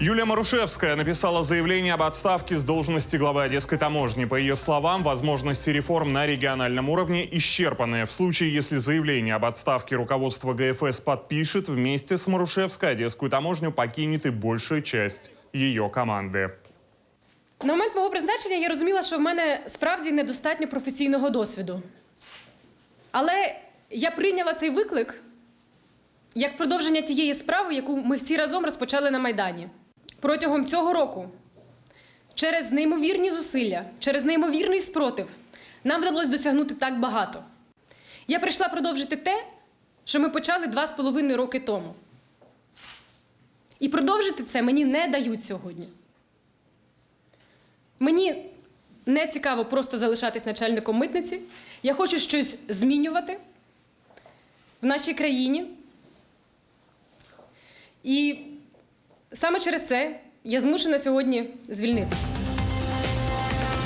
Юлия Марушевская написала заявление об отставке с должности главы Одесской таможни. По ее словам, возможности реформ на региональном уровне исчерпаны. В случае, если заявление об отставке руководство ГФС подпишет, вместе с Марушевской Одесскую таможню покинет и большая часть ее команды. На момент мого призначення я розуміла, що в мене справді недостатньо професійного досвіду. Але я прийняла цей виклик як продовження тієї справи, яку ми всі разом розпочали на Майдані. Протягом цього року, через неймовірні зусилля, через неймовірний спротив, нам вдалося досягнути так багато. Я прийшла продовжити те, що ми почали два з половиною роки тому. І продовжити це мені не дають сьогодні. Мені не цікаво просто залишатись начальником митниці. Я хочу щось змінювати в нашій країні. І саме через це я змушена сьогодні звільнитися.